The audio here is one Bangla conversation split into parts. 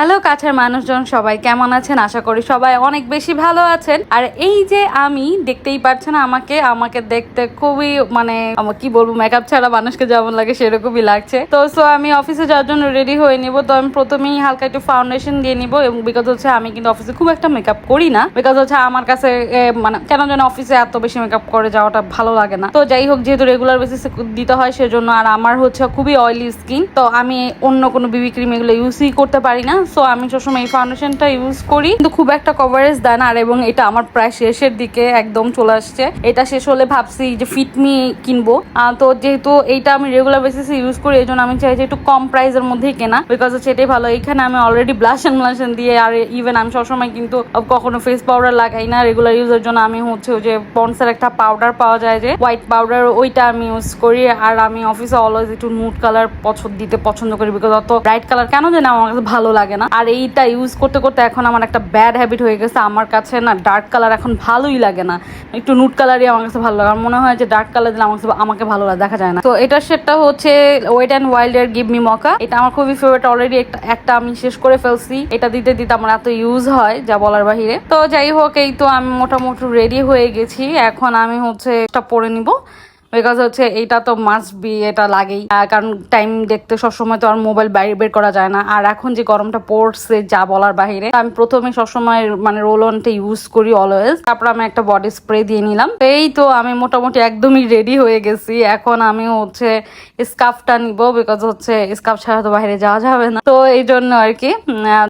হ্যালো, কাছের মানুষজন, সবাই কেমন আছেন? আশা করি সবাই অনেক বেশি ভালো আছেন। আর এই যে আমি, দেখতেই পাচ্ছেন আমাকে আমাকে দেখতে খুবই মানে কি বলব মেকআপ ছাড়া মানুষকে যেমন লাগে সেরকমই লাগছে। তো সো আমি অফিসে যাওয়ার জন্য রেডি হয়ে নিব। তো আমি প্রথমেই হালকা একটু ফাউন্ডেশন দিয়ে নিব এবং বিকজ হচ্ছে আমি কিন্তু অফিসে খুব একটা মেকআপ করি না বিকজ হচ্ছে আমার কাছে মানে কেন যেন অফিসে এত বেশি মেকআপ করে যাওয়াটা ভালো লাগে না। তো যাই হোক, যেহেতু রেগুলার বেসিসে দিতে হয় সেজন্য আর আমার হচ্ছে খুবই অয়েলি স্কিন তো আমি অন্য কোনো বিবি ক্রিম এগুলো ইউজই করতে পারি না। সো আমি সবসময় এই ফাউন্ডেশনটা ইউজ করি। কিন্তু খুব একটা কভারেজ দেয় না, আর এবং এটা আমার প্রায় শেষের দিকে একদম চলে আসছে। এটা শেষ হলে ভাবছি যে ফিটমি কিনবো। তো যেহেতু এইটা আমি রেগুলার বেসিসে ইউজ করি এই জন্য আমি চাই যে একটু কম প্রাইসের মধ্যেই কেনা। বিকজ হচ্ছে এটাই ভালো এখানে আমি অলরেডি ব্লাশ অ্যান্ড ব্লাশন দিয়ে, আর ইভেন আমি সবসময় কিন্তু কখনো ফেস পাউডার লাগাই না রেগুলার ইউজের জন্য। আমি হচ্ছে যে পন্সের একটা পাউডার পাওয়া যায় যে হোয়াইট পাউডার ওইটা আমি ইউজ করি। আর আমি অফিসে অলওয়েজ একটু নুট কালার পছন্দ, দিতে পছন্দ করি। বিকজ অত ব্রাইট কালার কেন জানি আমার কাছে ভালো লাগে না। আর এইটা ইউজ করতে করতে এখন আমার একটা ব্যাড হ্যাবিট হয়ে গেছে। আমার কাছে না ডার্ক কালার এখন ভালোই লাগে না। একটু নুট কালারই আমার কাছে ভালো লাগে। মনে হয় যে ডার্ক কালার দিলে আমার আমাকে ভালো লাগে, দেখা যায় না। তো এটার শেডটা হচ্ছে ওয়েট অ্যান্ড ওয়াইল্ড এর গিভ মি মকা এটা আমার খুবই ফেভারিট অলরেডি একটা আমি শেষ করে ফেলছি। এটা দিতে দিতে আমার এত ইউজ হয়, যা বলার বাহিরে। তো যাই হোক, এই তো আমি মোটামুটি রেডি হয়ে গেছি। এখন আমি হচ্ছে এটা পরে নিব। বিকজ হচ্ছে এইটা তো মাস্ট বি এটা লাগেই। কারণ টাইম দেখতে সবসময় তো আর মোবাইল বাইরে বের করা যায় না। আর এখন যে গরমটা পড়ছে যা বলার বাহিরে আমি প্রথমে সবসময় মানে রোল অনটা ইউজ করি অলওয়েজ তারপর আমি একটা বডি স্প্রে দিয়ে নিলাম। এই তো আমি মোটামুটি একদমই রেডি হয়ে গেছি। এখন আমি হচ্ছে স্কার্ফটা নিব বিকজ হচ্ছে স্কার্ফ ছাড়া তো বাইরে যাওয়া যাবে না। তো এই জন্য আর কি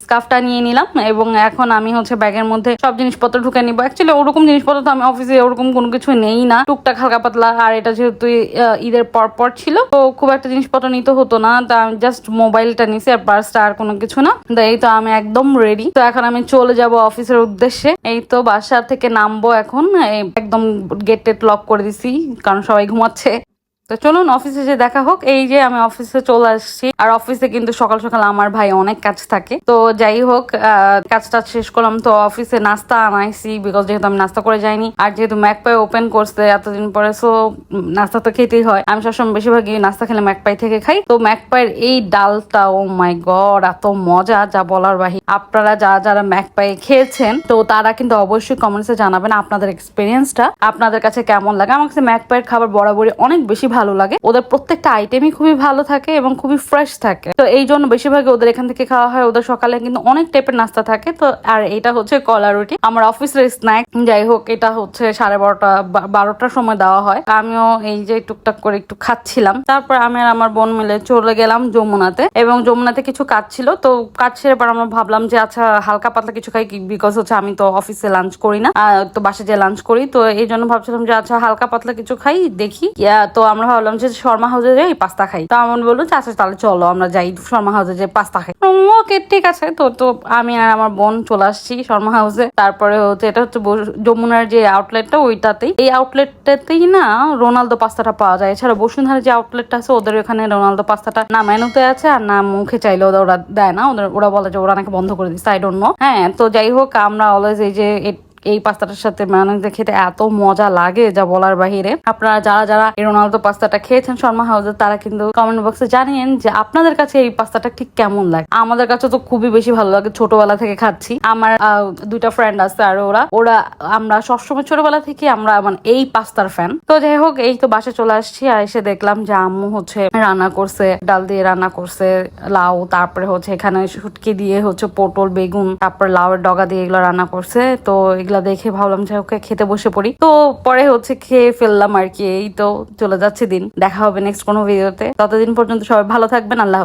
স্কার্ফটা নিয়ে নিলাম এবং এখন আমি হচ্ছে ব্যাগের মধ্যে সব জিনিসপত্র ঢুকে নিবো। অ্যাকচুয়ালি ওরকম জিনিসপত্র তো আমি অফিসে ওরকম কোনো কিছু নেই না। টুকটাক হালকা পাতলা আর এটা যেহেতু আহ, ঈদের পর পর ছিল তো খুব একটা জিনিসপত্র নিতে হতো না। তা আমি জাস্ট মোবাইলটা নিছি আর পার্সটা আর কোনো কিছু না। তো এই তো আমি একদম রেডি তো এখন আমি চলে যাব অফিসের উদ্দেশ্যে। এই তো বাসা থেকে নামবো এখন। একদম গেট টেট লক করে দিছি কারণ সবাই ঘুমাচ্ছে। তো চলুন অফিসে যে দেখা হোক, এই যে আমি অফিসে চলে আসছি। আর অফিসে কিন্তু সকাল সকাল আমার ভাই অনেক কাজ থাকে। তো যাই হোক কাজটা শেষ করলাম। তো অফিসে নাস্তা আনাইছি বিকজ যেহেতু আমি নাস্তা করে যাইনি। আর যেহেতু ম্যাকপাই ওপেন করছে এতদিন পরে সো নাস্তা তো খেতেই হয়। আমি সবসময় বেশিরভাগই নাস্তা খেলে ম্যাকপাই থেকে খাই। তো ম্যাকপাইয়ের এই ডালটা ও মাই গড এত মজা, যা বলার বাহি। আপনারা যা যারা ম্যাকপাই খেয়েছেন, তো তারা কিন্তু অবশ্যই কমেন্টসে জানাবেন আপনাদের এক্সপিরিয়েন্সটা আপনাদের কাছে কেমন লাগে? আমার কাছে ম্যাকপাইয়ের খাবার বরাবরই অনেক বেশি ভালো লাগে। ওদের প্রত্যেকটা আইটেমই খুবই ভালো থাকে এবং খুবই ফ্রেশ থাকে। তো এই জন্য বেশিরভাগ ওদের এখান থেকে খাওয়া হয়। ওদের সকালে কিন্তু অনেক টাইপের নাস্তা থাকে। তো আর এটা হচ্ছে কলা রুটি। আমার অফিসের স্ন্যাক যাই হোক, এটা হচ্ছে সাড়ে বারোটা বারোটার সময় দেওয়া হয়। আমিও এই যে টুকটাক করে একটু খাচ্ছিলাম। তারপর আমি আর আমার বোন মিলে চলে গেলাম যমুনাতে। এবং যমুনাতে কিছু কাজ ছিল। তো কাজ ছেড়ে পর আমরা ভাবলাম যে আচ্ছা হালকা পাতলা কিছু খাই বিকজ হচ্ছে আমি তো অফিসে লাঞ্চ করি না। তো বাসে যে লাঞ্চ করি। তো এই জন্য ভাবছিলাম যে আচ্ছা হালকা পাতলা কিছু খাই, দেখি। তো আমরা ভাবলাম যে শর্মা হাউসে যাই পাস্তা খাই। তো আমার বলল যে আচ্ছা তাহলে চলো, আমরা যাই শর্মা হাউসে যে পাস্তা খাই। ওকে, ঠিক আছে। তো তো আমি আর আমার বোন চলে আসছি শর্মা হাউসে। তারপরে হচ্ছে, এটা হচ্ছে যমুনার যে আউটলেটটা ওইটাতেই। এই আউটলেটটাতেই না রোনালদো পাস্তাটা পাওয়া যায়। এছাড়া বসুন্ধরা যে আউটলেটটা আছে, ওদের ওখানে রোনালদো পাস্তাটা না মেনুতে আছে, আর না মুখে চাইলে ওরা দেয় না। ওদের, ওরা বলে যে ওরা নাকি বন্ধ করে দিচ্ছে আই ডোন্ট নো হ্যাঁ তো যাই হোক, আমরা অলওয়েজ এই যে এই পাস্তাটার সাথে ম্যানেজে খেতে এত মজা লাগে, যা বলার বাহিরে। আপনারা যারা যারা এই রোনালদো পাস্তাটা খেয়েছেন, শর্মা হাউসে, তারা কিন্তু কমেন্ট বক্সে জানিয়েন যে আপনাদের কাছে এই পাস্তাটা ঠিক কেমন লাগে। আমাদের কাছে তো খুবই বেশি ভালো লাগে, ছোটবেলা থেকে খাচ্ছি। আমার দুইটা ফ্রেন্ড আছে আর ওরা। ওরা, আমরা সবসময় ছোটবেলা থেকে আমরা মানে এই পাস্তার ফ্যান তো যাই হোক, এই তো বাসে চলে আসছি আর এসে দেখলাম যে আম্মু হচ্ছে রান্না করছে, ডাল দিয়ে রান্না করছে, লাউ, তারপরে হচ্ছে এখানে শুটকি দিয়ে হচ্ছে পটল, বেগুন, তারপর লাউয়ের ডগা দিয়ে এগুলো রান্না করছে। তো এগুলা দেখে ভাবলাম যে ওকে খেতে বসে পড়ি। তো পরে হচ্ছে খেয়ে ফেললাম আর কি, এই তো চলে যাচ্ছে দিন। দেখা হবে নেক্সট কোনো ভিডিওতে ততদিন পর্যন্ত সবাই ভালো থাকবেন, আল্লাহ।